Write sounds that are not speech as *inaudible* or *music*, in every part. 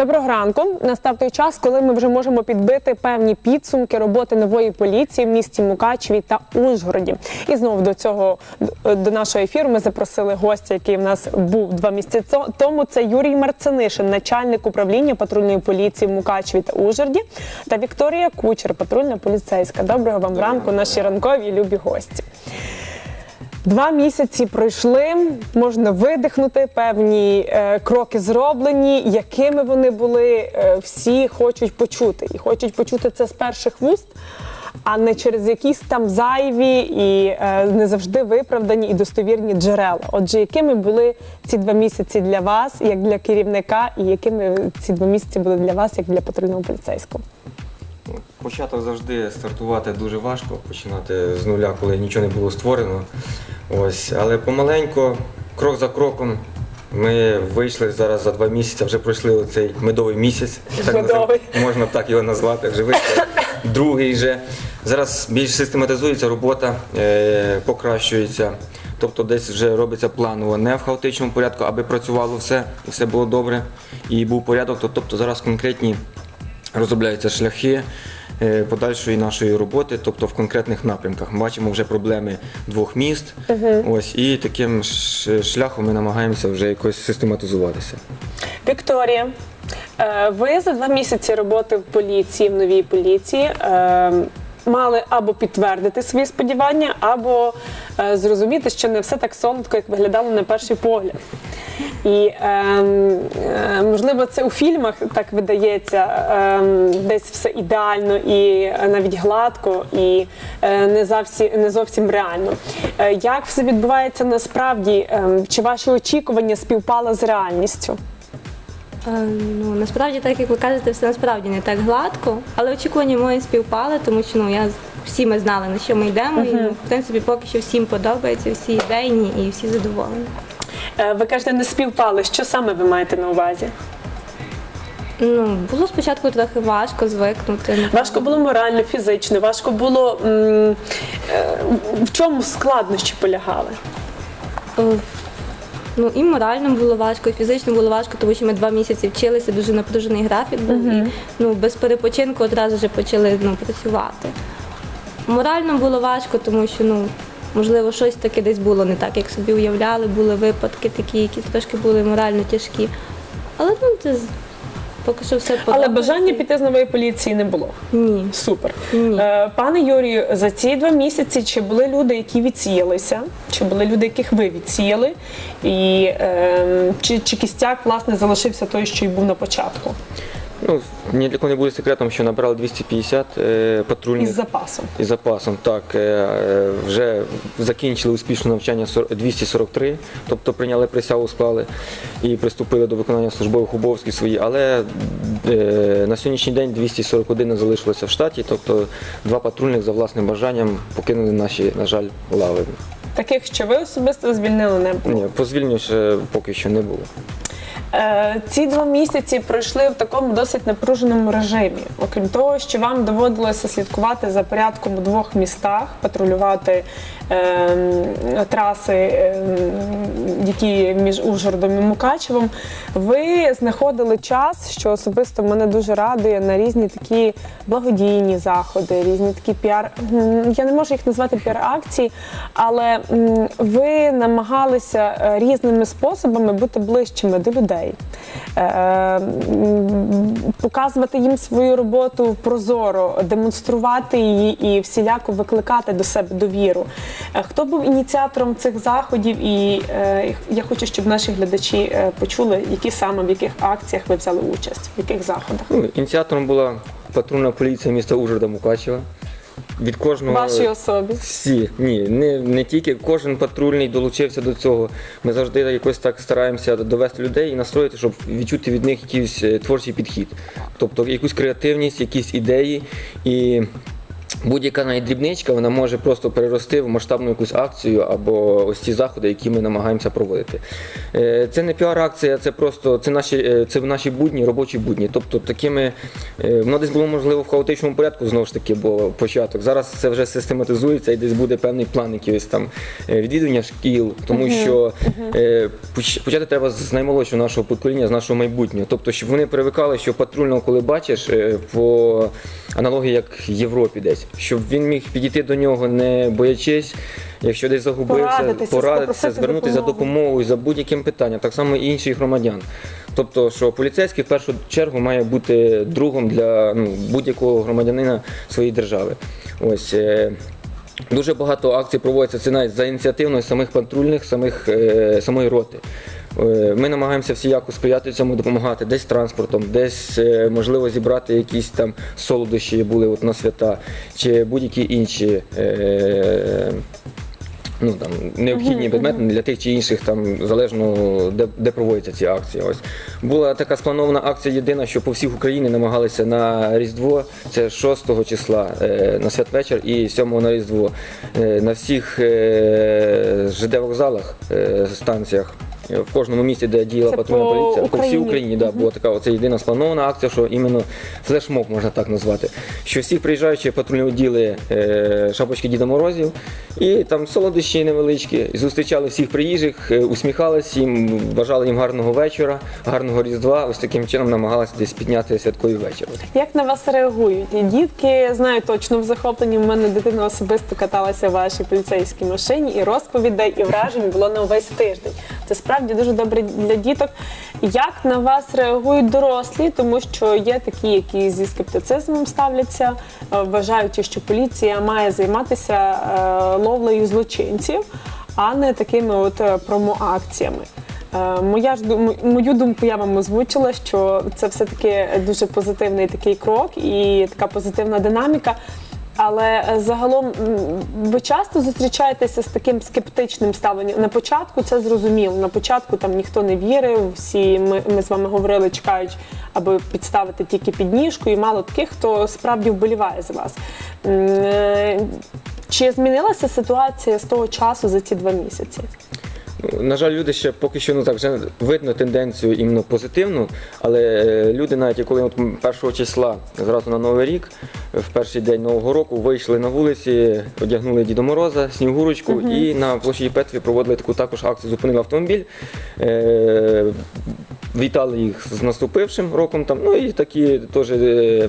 Доброго ранку. Настав той час, коли ми вже можемо підбити певні підсумки роботи нової поліції в місті Мукачеві та Ужгороді. І знову до цього до нашого ефіру ми запросили гостя, який в нас був два місяці тому. Це Юрій Марцинишин, начальник управління патрульної поліції в Мукачеві та Ужгороді, та Вікторія Кучер, патрульна поліцейська. Доброго вам ранку, наші ранкові любі гості. Два місяці пройшли, можна видихнути, певні е, кроки зроблені, якими вони були, е, всі хочуть почути. І хочуть почути це з перших вуст, а не через якісь там зайві і е, не завжди виправдані і достовірні джерела. Отже, якими були ці два місяці для вас, як для керівника, і якими ці два місяці були для вас, як для патрульного поліцейського? Початок завжди стартувати дуже важко, починати з нуля, коли нічого не було створено. Ось, але помаленьку, крок за кроком, ми вийшли зараз за два місяці, вже пройшли оцей медовий місяць. я так назив- можна так його назвати, вже вийшли. *laughs* Другий вже. Зараз більш систематизується робота, е, покращується. Тобто десь вже робиться планово, не в хаотичному порядку, аби працювало все, все було добре, і був порядок. Тобто зараз конкретні розробляються шляхи е, подальшої нашої роботи, тобто в конкретних напрямках. Ми бачимо вже проблеми двох міст. Ось і таким шляхом ми намагаємося вже якось систематизуватися. Вікторія, е, ви за два місяці роботи в поліції, в новій поліції. Е, Мали або підтвердити свої сподівання, або е, зрозуміти, що не все так солодко, як виглядало на перший погляд. І ем, е, можливо, це у фільмах так видається, ем, десь все ідеально і е, навіть гладко, і е, не зовсім, не зовсім реально. Е, як все відбувається насправді? Ем, чи ваші очікування співпали з реальністю? Е, Ну насправді, так як ви кажете, все насправді не так гладко, але очікування мої співпали, тому що ну я всі ми знали на що ми йдемо, і ну, в принципі поки що всім подобається, всі ідейні і всі задоволені. Е, Ви кажете, не співпали. Що саме ви маєте на увазі? Ну було спочатку трохи важко звикнути. Важко було морально, фізично, важко було м, е, в чому складнощі полягали? Е, Ну і морально було важко, і фізично було важко, тому що ми два місяці вчилися, дуже напружений графік був. І ну, без перепочинку одразу вже почали ну, працювати. Морально було важко, тому що ну, можливо щось таке десь було не так, як собі уявляли, були випадки такі, які трошки були морально тяжкі. Але ну, це поки що все Але бажання піти з нової поліції не було. Ні. Супер. Ні. Е, Пане Юрію, за ці два місяці чи були люди, які відсіялися, чи були люди, яких ви відсіяли, і е, чи, чи кістяк власне залишився той, що й був на початку, Ну, ні для кого не буде секретом, що набрали 250 е, патрульних. із запасом? Із запасом, так. е, е, Вже закінчили успішне навчання 243, тобто прийняли присягу, склали і приступили до виконання службових обов'язків свої. Але е, на сьогоднішній день 241 залишилося в штаті, тобто два патрульних за власним бажанням покинули наші, на жаль, лави. Таких, що ви особисто звільнили, не було. Ні, по звільненню ще поки що не було. Е, Ці два місяці пройшли в такому досить напруженому режимі. Окрім того, що вам доводилося слідкувати за порядком у двох містах, патрулювати ем, траси, ем, які між Ужгородом і Мукачевом. Ви знаходили час, що особисто мене дуже радує на різні такі благодійні заходи, різні такі піар. Я не можу їх назвати піар-акції, але ви намагалися е, різними способами бути ближчими до людей, Е, м, показувати їм свою роботу прозоро, демонструвати її і всіляко викликати до себе довіру. Е, Хто був ініціатором цих заходів? І е, я хочу, щоб наші глядачі е, почули, які саме в яких акціях ви взяли участь, в яких заходах. Ну, ініціатором була патрульна поліція міста Ужгорода Мукачева. Від кожного Вашій особі. Всі, ні, не, не тільки кожен патрульний долучився до цього. Ми завжди якось так стараємося довести людей і настроїти, щоб відчути від них якийсь е, творчий підхід. Тобто якусь креативність, якісь ідеї. І Будь-яка навіть дрібничка вона може просто перерости в масштабну якусь акцію або ось ці заходи, які ми намагаємося проводити. Е, Це не піар-акція, це просто це наші, е, це наші будні, робочі будні. Тобто такими е, воно десь було можливо в хаотичному порядку знову ж таки, бо початок. Зараз це вже систематизується і десь буде певний план якийсь там відвідування шкіл, тому що е, поч- почати треба з наймолодшого нашого покоління, з нашого майбутнього. Тобто, щоб вони привикали, що патрульного, коли бачиш, по аналогії як в Європі десь, щоб він міг підійти до нього, не боячись, якщо десь загубився, Порадитися, порадитися, звернутися за допомогою за будь-яким питанням, так само і інших громадян. Тобто, що поліцейський в першу чергу має бути другом для ну, будь-якого громадянина своєї держави. Ось. Дуже багато акцій проводиться це навіть за ініціативною самих патрульних, самих, е, самої роти. Е, Ми намагаємося всіяко сприяти цьому, допомагати десь транспортом, десь е, можливо зібрати якісь там солодощі були от на свята, чи будь-які інші. Е, Ну там необхідні предмети для тих чи інших, там залежно де, де проводяться ці акції. Ось була така спланована акція єдина, що по всіх Україні намагалися на Різдво. Це 6 числа е, на святвечір і 7 на Різдво. Е, на всіх е, ЖД вокзалах, е, станціях. В кожному місті, де діяла патрульна поліція, по всій Україні? Да, була така оце єдина спланована акція, що іменно флешмоб можна так назвати. Що всіх приїжджаючих патрульні оділи е, шапочки Діда Морозів, і там солодощі невеличкі. І зустрічали всіх приїжджих, е, усміхалися їм, бажали їм гарного вечора, гарного різдва. Ось таким чином намагалися десь підняти святковий вечір. Як на вас реагують? Дітки знаю точно в захопленні. У мене дитина особисто каталася в вашій поліцейській машині, і розповідей, і вражень було на увесь тиждень. Це справді дуже добре для діток. Як на вас реагують дорослі, тому що є такі, які зі скептицизмом ставляться, е, вважаючи, що поліція має займатися е, ловлею злочинців, а не такими от е, промоакціями. Моя ж мою думку я вам озвучила, що це все таки дуже позитивний такий крок і така позитивна динаміка. Але е, загалом ви часто зустрічаєтеся з таким скептичним ставленням. На початку це зрозуміло. На початку там ніхто не вірив. Всі ми, ми з вами говорили, чекають, аби підставити тільки підніжку, і мало таких, хто справді вболіває за вас. Е, Чи змінилася ситуація з того часу за ці два місяці? На жаль, люди ще поки що ну так вже видно тенденцію іменно позитивну, але е, люди, навіть коли от м, першого числа зразу на Новий рік, в перший день Нового року, вийшли на вулиці, одягнули Діда Мороза, Снігурочку і на площі Петві проводили таку також акцію, зупинили автомобіль. Е- Вітали їх з наступившим роком там, ну і такі теж. е,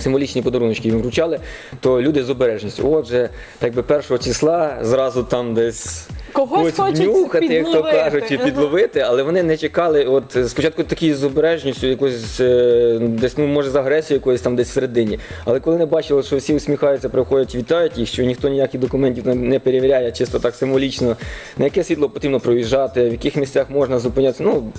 Символічні подарунки їм вручали, то люди з обережністю. Отже, так би першого числа зразу там десь Когось хочуть нюхати, як то кажуть, і підловити, але вони не чекали. От спочатку такі з обережністю, якось е, десь ну може з агресією якоюсь там десь всередині. Але коли не бачили, що всі усміхаються, приходять, вітають їх, що ніхто ніяких документів не- не перевіряє, чисто так символічно, на яке світло потрібно проїжджати, в яких місцях можна зупинятися. Ну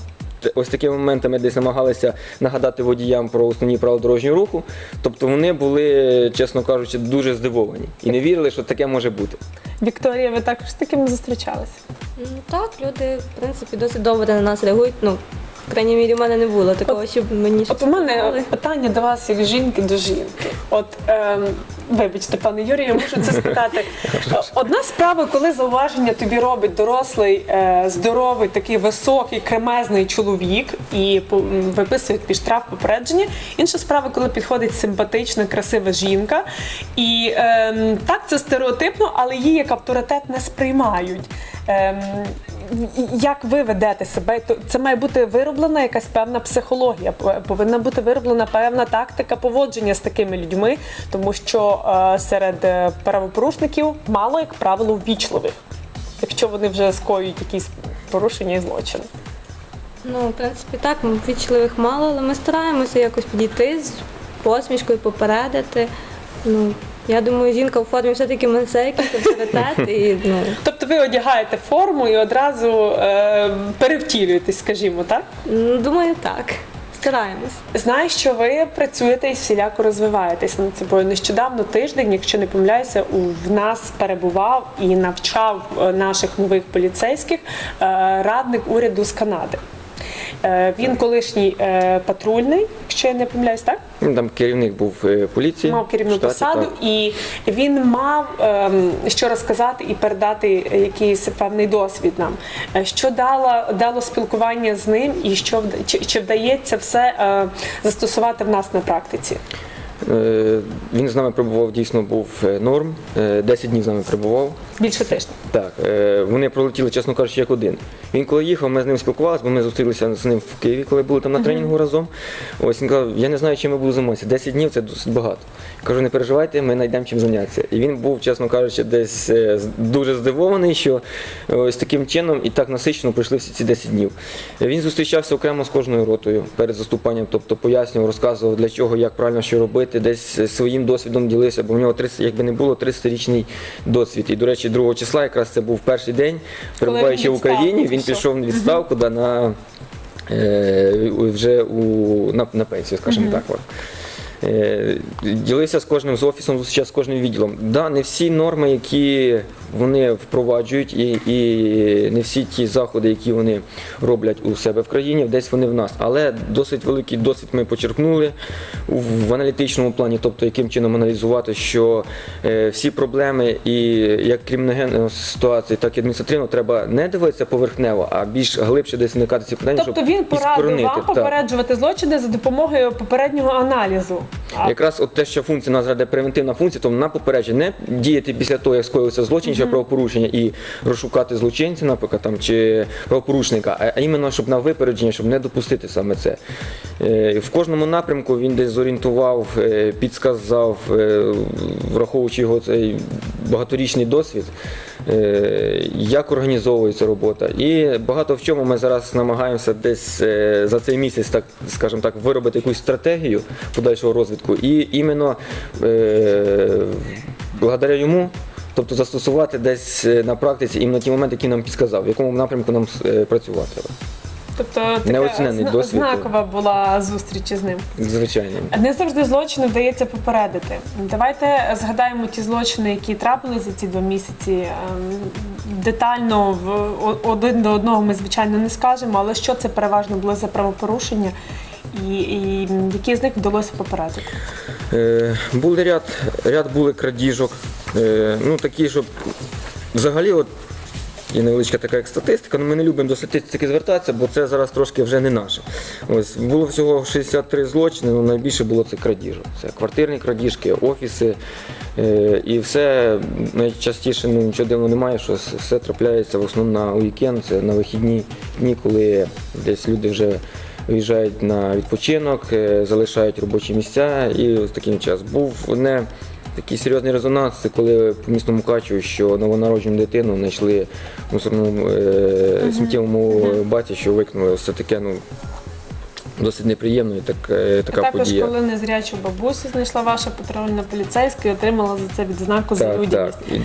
Ось такими моментами десь намагалися нагадати водіям про основні правила дорожнього руху. Тобто вони були, чесно кажучи, дуже здивовані і не вірили, що таке може бути. Вікторія, ви також з таким зустрічалися? Ну, так, люди, в принципі, досить добре на нас реагують. Ну, в крайній мірі, в мене не було такого, щоб мені щось От у мене сказали. питання до вас як жінки до жінки. От ем, вибачте, пане Юрію, я мушу це спитати. Одна справа, коли зауваження тобі робить дорослий, е, здоровий, такий високий, кремезний чоловік і по- м, виписує тобі штраф попередження. Інша справа, коли підходить симпатична, красива жінка. І ем, так це стереотипно, але її як авторитет не сприймають. Ем, як ви ведете себе? Це має бути вироблена якась певна психологія, повинна бути вироблена певна тактика поводження з такими людьми, тому що е, серед е, правопорушників мало, як правило, ввічливих, якщо вони вже скоюють якісь порушення і злочини. Ну, в принципі, так, вічливих мало, але ми стараємося якось підійти з посмішкою, попередити. Ну, я думаю, жінка у формі все-таки несе якийсь і ну, Тобто ви одягаєте форму і одразу е, перевтілюєтесь, скажімо, так? думаю, так. Стараємось. Знаю, що ви працюєте і всіляко розвиваєтесь над собою. Нещодавно тиждень, якщо не помиляюся, у- в нас перебував і навчав е, наших нових поліцейських е, радник уряду з Канади. Е, Він колишній е, патрульний, якщо я не помиляюсь, так? Він там керівник був е, поліції. Мав керівну штаті, посаду, так. і він мав ем, що розказати і передати якийсь певний досвід нам. Що дало, дало спілкування з ним, і що чи, чи вдається все застосувати в нас на практиці? Він з нами перебував, дійсно був норм. Е, 10 днів з нами перебував. Більше тижня. Так, е, вони пролетіли, чесно кажучи, як один. Він коли їхав, ми з ним спілкувалися, бо ми зустрілися з ним в Києві, коли були там на тренінгу разом. Ось він казав, я не знаю, чим я буду займатися. 10 днів це досить багато. Кажу, не переживайте, ми знайдемо чим зайнятися. І він був, чесно кажучи, десь е, дуже здивований, що е, ось таким чином і так насичено пройшли всі ці 10 днів. Він зустрічався окремо з кожною ротою перед заступанням, тобто пояснював, розказував для чого, як правильно що робити, десь своїм досвідом ділився, бо в нього 30, якби не було 30-річний досвід. І, до речі, 2 числа якраз це був перший день, перебуваючи в Україні, він пішов. пішов в відставку да, на, е, вже у, на, на пенсію, скажімо так. от. Е, Ділився з кожним з офісом, зустрічався з кожним відділом. Да, не всі норми, які вони впроваджують, і, і не всі ті заходи, які вони роблять у себе в країні, десь вони в нас. Але досить великий досвід ми почерпнули в, аналітичному плані, тобто яким чином аналізувати, що е, всі проблеми і як криміногенної ситуації, так і адміністративно треба не дивитися поверхнево, а більш глибше десь вникати ці питання. Тобто щоб він порадив вам Так. попереджувати злочини за допомогою попереднього аналізу. Якраз от те, що функція нас превентивна функція, то на попередження не діяти після того, як скоївся злочин чи правопорушення, і розшукати злочинця, наприклад, там чи правопорушника, а- а іменно щоб на випередження, щоб не допустити саме це. Е, В кожному напрямку він десь зорієнтував, е, підсказав, е, враховуючи його цей багаторічний досвід, як організовується робота. І багато в чому ми зараз намагаємося десь е, за цей місяць, так скажімо так, виробити якусь стратегію подальшого розвитку. І іменно е, благодаря йому. Тобто застосувати десь е, на практиці іменно ті моменти, які нам підказав, в якому напрямку нам е, працювати. Тобто така Неоцінений зна- досвід. знакова була зустріч із ним. Звичайно. Не завжди злочини вдається попередити. Давайте згадаємо ті злочини, які трапилися за ці два місяці. Ем, Детально в о- один до одного ми звичайно не скажемо, але що це переважно були за правопорушення, і, і які з них вдалося попередити. Е, були ряд, ряд були крадіжок. Е, ну такі, щоб взагалі, от є невеличка така як статистика, але ми не любимо до статистики звертатися, бо це зараз трошки вже не наше. Ось було всього 63 злочини, але найбільше було це крадіжок. Це квартирні крадіжки, офіси. Е, і все найчастіше ну, нічого дивного немає, що все трапляється в основному на уікенд, це на вихідні дні, коли десь люди вже виїжджають на відпочинок, е, залишають робочі місця і ось таким час. Був одне такий серйозний резонанс, це коли по місту Мукачеву, що новонароджену дитину знайшли в мусорному е, сміттєвому баці, що викинули. все таке, ну. Досить неприємно і так, е, така Також, подія. коли незрячу бабусю знайшла ваша патрульна поліцейська і отримала за це відзнаку за Так, людяність. так. І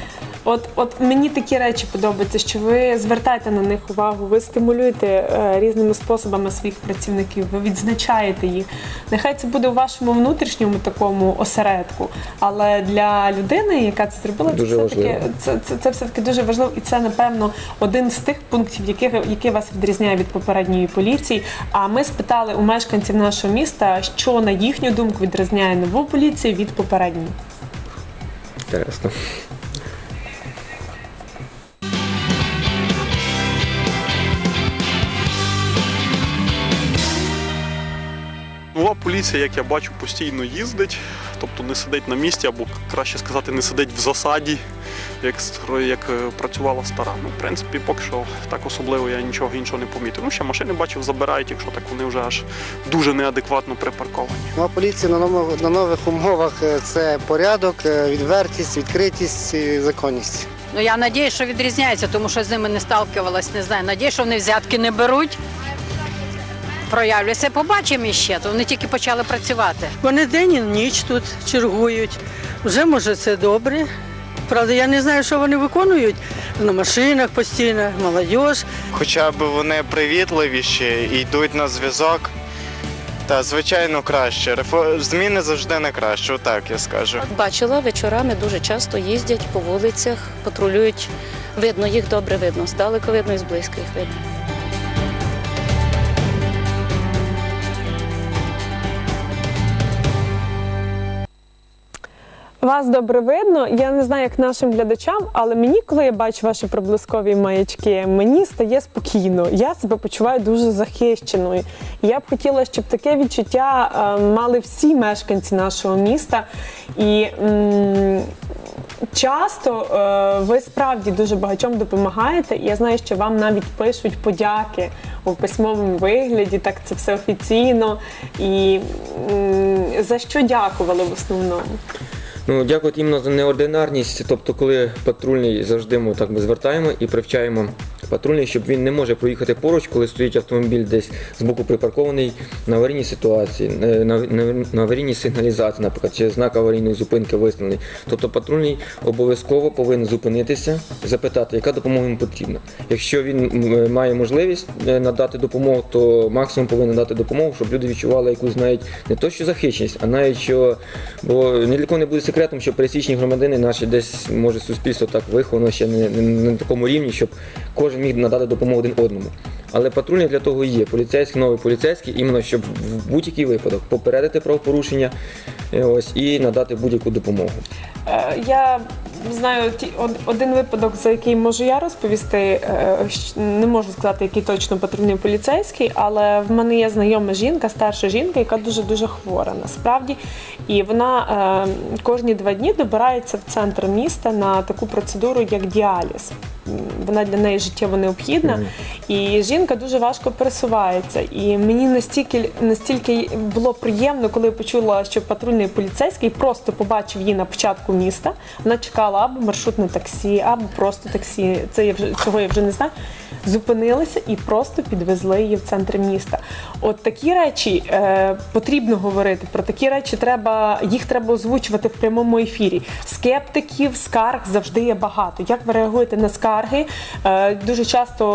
От, от мені такі речі подобаються, що ви звертаєте на них увагу, ви стимулюєте е, різними способами своїх працівників, ви відзначаєте їх. Нехай це буде у вашому внутрішньому такому осередку, але для людини, яка це зробила, це Дуже все таки важливо. це, це, це все таки дуже важливо, і це напевно один з тих пунктів, який, який вас відрізняє від попередньої поліції. А ми спитали у мешканців нашого міста, що на їхню думку відрізняє нову поліцію від попередньої. Інтересно. Нова поліція, як я бачу, постійно їздить, тобто не сидить на місці, або краще сказати, не сидить в засаді, як, стро- як е, працювала стара. Ну, в принципі, поки що так особливо я нічого іншого не помітив. Ну, ще машини бачив, забирають, якщо так вони вже аж дуже неадекватно припарковані. Нова поліція на нових, на нових умовах е, це порядок, е, відвертість, відкритість і законність. Ну я надію, що відрізняється, тому що з ними не сталкивалась, не знаю. Надію, що вони взятки не беруть. Проявляться, побачимо іще, то вони тільки почали працювати. Вони день і ніч тут чергують. Вже може це добре. Правда, я не знаю, що вони виконують на машинах постійно, молодь. Хоча б вони привітливіші і йдуть на зв'язок. Та звичайно краще. Зміни завжди на краще, отак я скажу. Бачила, вечорами дуже часто їздять по вулицях, патрулюють. Видно, їх добре видно. Здалеку видно і зблизька їх видно. Вас добре видно. Я не знаю, як нашим глядачам, але мені, коли я бачу ваші проблискові маячки, мені стає спокійно. Я себе почуваю дуже захищеною. Я б хотіла, щоб таке відчуття е, мали всі мешканці нашого міста. І м, часто е, ви справді дуже багатьом допомагаєте. Я знаю, що вам навіть пишуть подяки у письмовому вигляді, так це все офіційно. І м, за що дякували в основному? Ну, Дякую іменно за неординарність. Тобто, коли патрульний завжди ми так ми звертаємо і привчаємо патрульний, щоб він не може проїхати поруч, коли стоїть автомобіль десь з боку припаркований на аварійній ситуації, е, на, на, на аварійній сигналізації, наприклад, чи знак аварійної зупинки виставлений. Тобто патрульний обов'язково повинен зупинитися, запитати, яка допомога йому потрібна. Якщо він має можливість е, надати допомогу, то максимум повинен дати допомогу, щоб люди відчували якусь навіть не то, що захищеність, а навіть що, бо ні не буде секретом, що пересічні громадяни наші десь може суспільство так виховано ще не, не, не на такому рівні, щоб кожен міг надати допомогу один одному. Але патрульні для того і є. Поліцейський, новий поліцейський, іменно щоб в будь-який випадок попередити правопорушення е, ось, і надати будь-яку допомогу. Е, Я знаю ті- од- один випадок, за який можу я розповісти. Е, щ- Не можу сказати, який точно патрульний поліцейський, але в мене є знайома жінка, старша жінка, яка дуже дуже хвора насправді. І вона е, кожні два дні добирається в центр міста на таку процедуру, як діаліз. М, Вона для неї життєво необхідна, і жінка дуже важко пересувається. І мені настільки настільки було приємно, коли я почула, що патрульний поліцейський просто побачив її на початку міста. Вона чекала або маршрутне таксі, або просто таксі. Це я вже цього я вже не знаю. Зупинилися і просто підвезли її в центр міста. От такі речі е, потрібно говорити. Про такі речі треба їх треба озвучувати в прямому ефірі. Скептиків, скарг завжди є багато. Як ви реагуєте на скарги? Е, дуже часто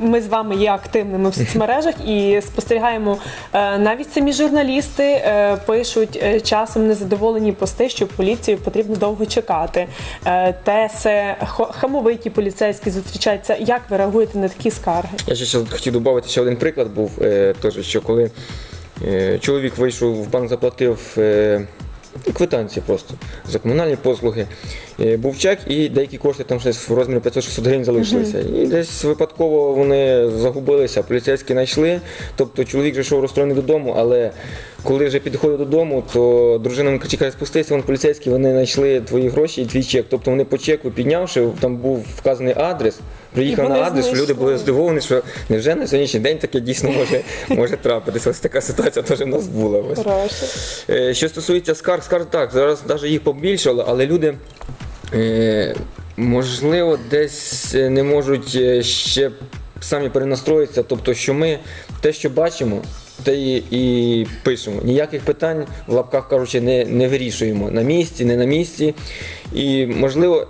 е, ми з вами є активними в соцмережах і спостерігаємо е, навіть самі журналісти е, пишуть е, часом незадоволені пости, що поліцію потрібно довго чекати. Е, Теси, хо- хамовиті поліцейські зустрічаються. Як ви реагуєте на такі скарги? Я ще хотів додати ще один приклад був, е, теж, що коли е, чоловік вийшов в банк, заплатив е, квитанції просто за комунальні послуги. Е, був чек і деякі кошти там щось в розмірі 500-600 гривень залишилися. І десь випадково вони загубилися, поліцейські знайшли. Тобто чоловік вже йшов розстроєний додому, але коли вже підходив додому, то дружина йому кричить, каже, спустися, вон поліцейські, вони знайшли твої гроші і твій чек. Тобто вони по чеку піднявши, там був вказаний адрес. Приїхав на адрес, що люди були здивовані, що невже на сьогоднішній день таке дійсно може, може трапитися. Ось така ситуація теж в нас була. Ось. Е, Що стосується скарг, скарг так, зараз навіть їх побільшало, але люди. Е, можливо, десь е, не можуть ще самі перенастроїтися. Тобто, що ми те, що бачимо, те і, і пишемо. Ніяких питань, в лапках кажучи, не, не вирішуємо на місці, не на місці. І можливо,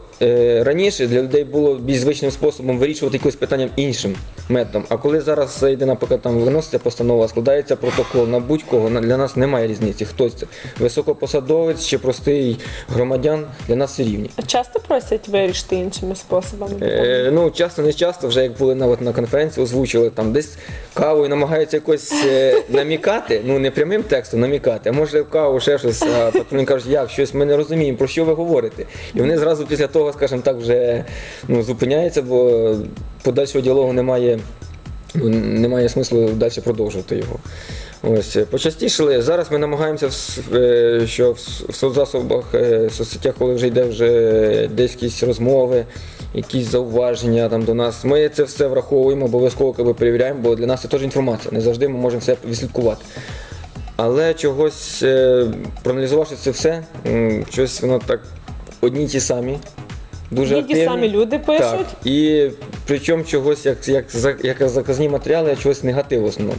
раніше для людей було більш звичним способом вирішувати якось питання іншим методом. А коли зараз йде, наприклад, там виноситься постанова, складається протокол на будь-кого, для нас немає різниці. Хтось це високопосадовець чи простий громадян, для нас рівні. А Часто просять вирішити іншими способами? Е, ну, часто, не часто, вже як були на, от, на конференції, озвучили там десь кавою намагаються якось е, *laughs* намікати, ну не прямим текстом намікати, а може в каву ще щось, а патрульні кажуть, як щось ми не розуміємо, про що ви говорите. І вони зразу після того, скажімо так, вже ну, зупиняються, бо подальшого діалогу немає, немає смислу далі продовжувати його. Ось почастішили. Зараз ми намагаємося, е, що в в соцзасобах, е, в соцсетях, коли вже йде вже десь якісь розмови, якісь зауваження там до нас. Ми це все враховуємо, обов'язково якби, перевіряємо, бо для нас це теж інформація. Не завжди ми можемо все відслідкувати. Але чогось, е, проаналізувавши це все, щось воно так одні й ті самі. Дуже Є ті активні. самі люди пишуть. Так, і причому чогось, як, як, за- як заказні матеріали, чогось негативу в основному.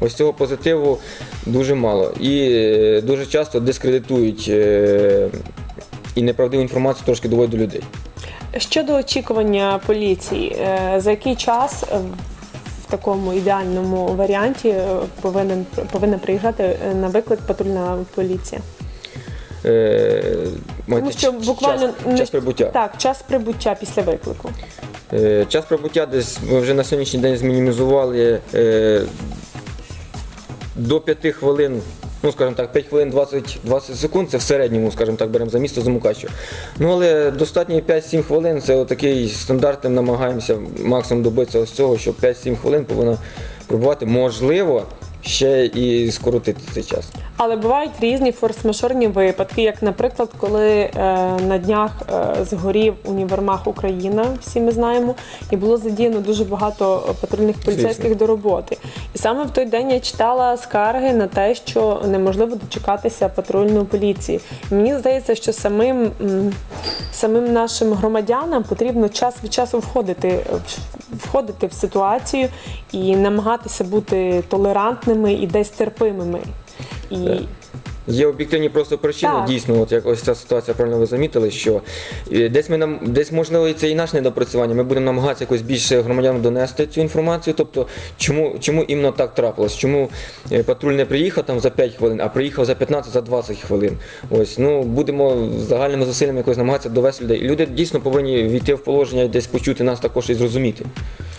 Ось цього позитиву дуже мало. І е, дуже часто дискредитують е, і неправдиву інформацію трошки доводять до людей. Щодо очікування поліції, е, за який час е, в такому ідеальному варіанті е, повинен повинна приїжджати е, на виклик патрульна поліція? Е, Тому що ч- буквально час, час прибуття. Так, час прибуття після виклику. Е, Час прибуття десь ми вже на сьогоднішній день змінімізували е, до 5 хвилин ну скажімо так, 5 хвилин 20, 20 секунд, це в середньому, скажімо так, беремо за місто за Мукачево. Ну але достатньо 5-7 хвилин, це такий стандартним намагаємося максимум добитися ось цього, що 5-7 хвилин повинна пробувати. Можливо, ще і скоротити цей час. Але бувають різні форс-мажорні випадки, як, наприклад, коли е, на днях е, згорів універмаг Україна, всі ми знаємо, і було задіяно дуже багато патрульних поліцейських Звісно. до роботи. І саме в той день я читала скарги на те, що неможливо дочекатися патрульної поліції. І мені здається, що самим, самим нашим громадянам потрібно час від часу входити, в- входити в ситуацію і намагатися бути толерантними і десь терпимими. І Так. Є об'єктивні просто причини, Так. дійсно, от як ось ця ситуація правильно ви замітили, що е, десь ми нам десь можливо і це і наше недопрацювання. Ми будемо намагатися якось більше громадянам донести цю інформацію. Тобто, чому, чому іменно так трапилось? Чому е, патруль не приїхав там за 5 хвилин, а приїхав за 15 за 20 хвилин. Ось ну будемо загальними зусиллями якось намагатися довести людей. Люди дійсно повинні війти в положення і десь почути нас також і зрозуміти,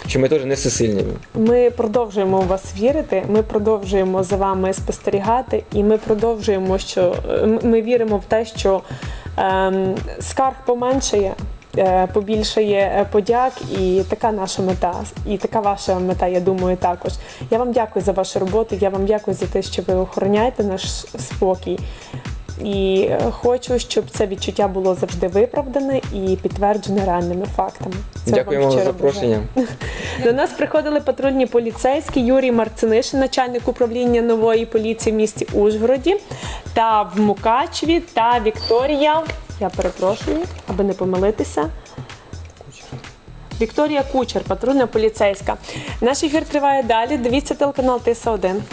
що ми теж не всесильні. Ми продовжуємо вас вірити. Ми продовжуємо за вами спостерігати, і ми продовжуємо, що е, ми віримо в те, що ем, скарг поменшає. е, Побільшає е, подяк, і така наша мета, і така ваша мета, я думаю, також. Я вам дякую за вашу роботу. Я вам дякую за те, що ви охороняєте наш спокій. І е, хочу, щоб це відчуття було завжди виправдане і підтверджене реальними фактами. Цього Дякуємо за запрошення. *laughs* До нас приходили патрульні поліцейські Юрій Марцинишин, начальник управління нової поліції в місті Ужгороді, та в Мукачеві, та Вікторія. Я перепрошую, аби не помилитися. Вікторія Кучер, патрульна поліцейська. Наш ефір триває далі. Дивіться телеканал Тиса 1